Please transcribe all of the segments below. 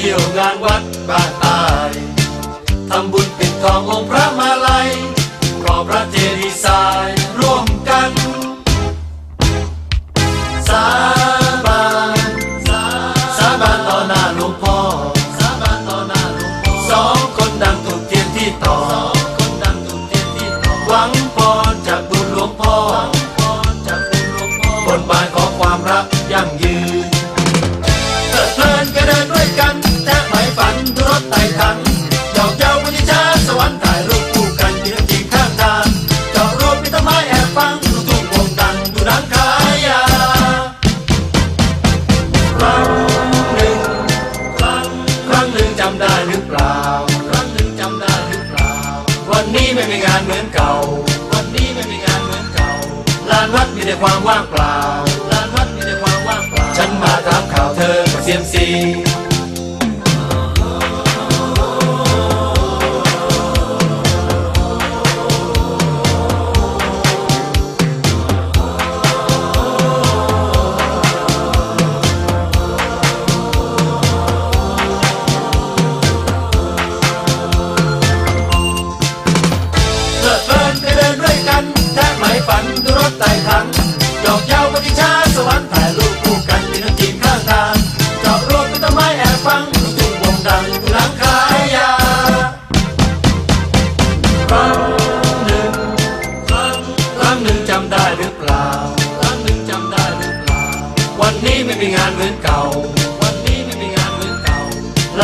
ที่ยวงานวัดบ้านตายทำบุญปิดทององค์พระมาลัยกรอบพระเจดีย์ทรายร่วมกัน สาบานสาบานต่อหน้าหลวงพ่อสาบานต่อหน้าหลวงพ่อสองคนดังถูกเทียนที่ต่อสองคนดังถูกเทียนที่ต่อหวังพรจากบุญหลวงพ่อหวังพรจากบุญหลวงพ่อบนบานขอความรักยั่งยืนเพลิดเพลิน ก็เดินด้วยกันแทบไม่ฝันดูรถไต่ถังดอกเจ้าวิญญาสวรรค์ถ่ายรูปคู่กันยืนจริงข้างทางจอดรถมีต้นไม้แอบฟังลูกทุ่งวงดังดูหนังขายยาครั้งหนึ่งครั้งครั้งหนึ่งจำได้หรือเปล่า ครั้งหนึ่งจำได้หรือเปล่า วันนี้ไม่มีงานเหมือนเก่า วันนี้ไม่มีงานเหมือนเก่าลานวัดมีแต่ความว่างเปล่า ธ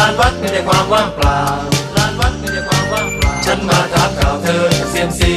านวัดมีแต่ความว่างเปล่าลานวัดมีแต่ความว่างเปล่า ฉันมาถามข่าวเธอเสียมซี